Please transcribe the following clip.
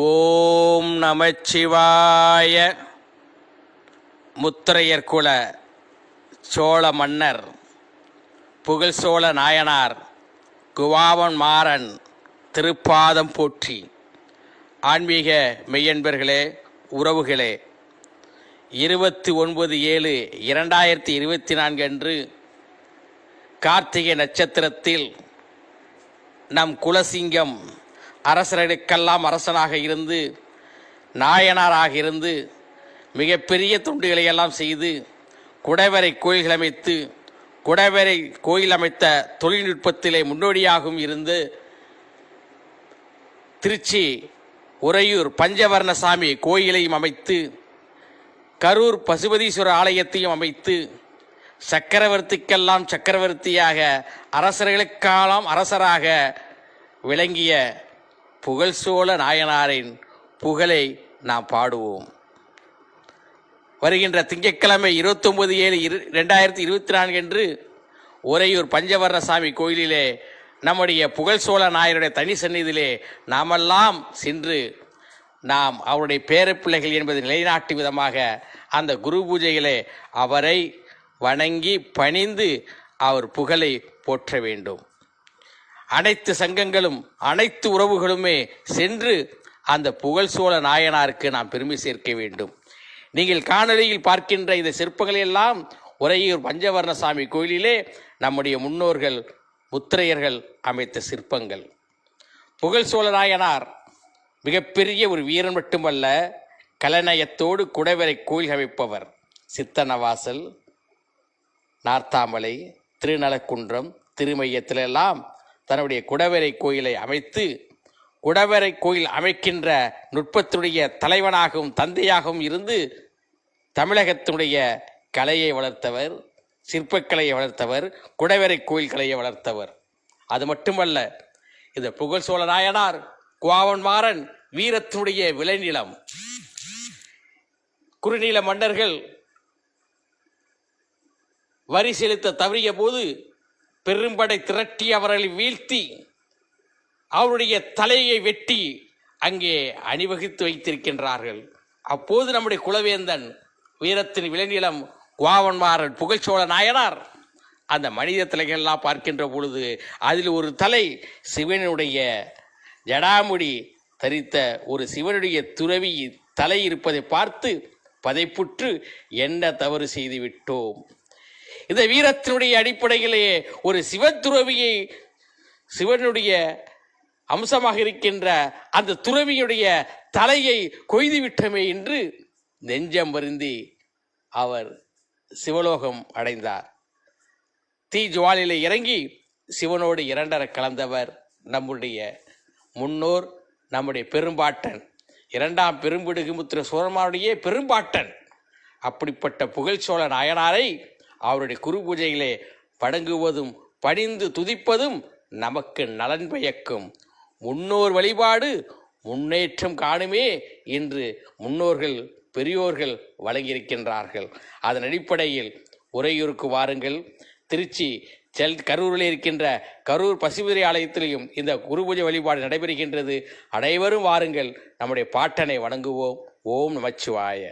ஓம் நமச்சிவாய. முத்திரையர் குல சோழ மன்னர் புகழ் சோழ நாயனார் குவாவன் மாறன் திருப்பாதம் போற்றி. ஆன்மீக மெய்யன்பர்களே உறவுகளே இருபத்தி ஒன்பது ஏழு இரண்டாயிரத்தி இருபத்தி நான்கு அன்று கார்த்திகை நட்சத்திரத்தில் நம் குலசிங்கம் அரசர்களுக்கெல்லாம் அரசனாக இருந்து நாயனாராக இருந்து மிகப்பெரிய தொண்டுகளை எல்லாம் செய்து குடைவரை கோயில்கள் அமைத்து குடைவரை கோயில் அமைத்த தொழில்நுட்பத்திலே முன்னோடியாகவும் இருந்து திருச்சி உறையூர் பஞ்சவர்ணசாமி கோயிலையும் அமைத்து கரூர் பசுபதீஸ்வரர் ஆலயத்தையும் அமைத்து சக்கரவர்த்திக்கெல்லாம் சக்கரவர்த்தியாக அரசர்களுக்கெல்லாம் அரசராக விளங்கிய புகழ் சோழ நாயனாரின் புகழை நாம் பாடுவோம். வருகின்ற திங்கட்கிழமை இருபத்தொம்பது ஏழு இரு ரெண்டாயிரத்தி இருபத்தி நான்கு அன்று உறையூர் பஞ்சவர்ணசாமி கோயிலிலே நம்முடைய புகழ் சோழ நாயருடைய தனி சந்நிதியிலே நாமெல்லாம் சென்று நாம் அவருடைய பேரப்பிள்ளைகள் என்பதை நிலைநாட்டும் விதமாக அந்த குரு பூஜையிலே அவரை வணங்கி பணிந்து அவர் புகழை போற்ற வேண்டும். அனைத்து சங்கங்களும் அனைத்து உறவுகளுமே சென்று அந்த புகழ் சோழ நாயனாருக்கு நாம் பெருமை சேர்க்க வேண்டும். நீங்கள் காணொலியில் பார்க்கின்ற இந்த சிற்பங்களை எல்லாம் உறையூர் பஞ்சவர்ணசாமி கோயிலிலே நம்முடைய முன்னோர்கள் முத்திரையர்கள் அமைத்த சிற்பங்கள். புகழ் சோழ நாயனார் மிகப்பெரிய ஒரு வீரன் மட்டுமல்ல கலநயத்தோடு குடைவரை கோயில் அமைப்பவர். சித்தனவாசல் நார்த்தாமலை திருநலக்குன்றம் திருமையத்திலெல்லாம் தன்னுடைய குடவரை கோயிலை அமைத்து குடவரை கோயில் அமைக்கின்ற நுட்பத்துடைய தலைவனாகவும் தந்தையாகவும் இருந்து தமிழகத்தினுடைய கலையை வளர்த்தவர் சிற்பக்கலையை வளர்த்தவர் குடவரை கோயில் கலையை வளர்த்தவர். அது மட்டுமல்ல இந்த புகழ் சோழ நாயனார் குவாவன் மாறன் வீரத்தினுடைய விளைநிலம். குறுநீல மன்னர்கள் வரி செலுத்த தவறிய போது பெரும்படை திரட்டி அவர்களை வீழ்த்தி அவருடைய தலையை வெட்டி அங்கே அணிவகுத்து வைத்திருக்கின்றார்கள். அப்போது நம்முடைய குலவேந்தன் வீரத்தின் விளைநிலம் குவாவன்மாரன் புகழ்ச்சோழ நாயனார் அந்த மனித தலைகள்லாம் பார்க்கின்ற பொழுது அதில் ஒரு தலை சிவனுடைய ஜடாமுடி தரித்த ஒரு சிவனுடைய துறவி தலை இருப்பதை பார்த்து பதைப்புற்று என்ன தவறு செய்து விட்டோம். இந்த வீரத்தினுடைய அடிப்படையிலேயே ஒரு சிவத்துறவியை சிவனுடைய அம்சமாக இருக்கின்ற அந்த துறவியுடைய தலையை கொய்து விட்டமே என்று நெஞ்சம் வருந்தி அவர் சிவலோகம் அடைந்தார். தீ ஜுவாலிலே இறங்கி சிவனோடு இரண்டர கலந்தவர் நம்முடைய முன்னோர் நம்முடைய பெரும்பாட்டன். இரண்டாம் பெரும்பிடுகுமுத்திர சோழமாருடைய பெரும்பாட்டன். அப்படிப்பட்ட புகழ்ச்சோழ நாயனாரை அவருடைய குரு பூஜையிலே படங்குவதும் பணிந்து துதிப்பதும் நமக்கு நலன் பயக்கும். முன்னோர் வழிபாடு முன்னேற்றம் காணுமே என்று முன்னோர்கள் பெரியோர்கள் வழங்கியிருக்கின்றார்கள். அதன் அடிப்படையில் உறையூருக்கு வாருங்கள். திருச்சி செல் கரூரில் இருக்கின்ற கரூர் பசுபதி ஆலயத்திலையும் இந்த குரு பூஜை வழிபாடு நடைபெறுகின்றது. அனைவரும் வாருங்கள். நம்முடைய பாட்டனை வணங்குவோம். ஓம் நமச்சிவாய.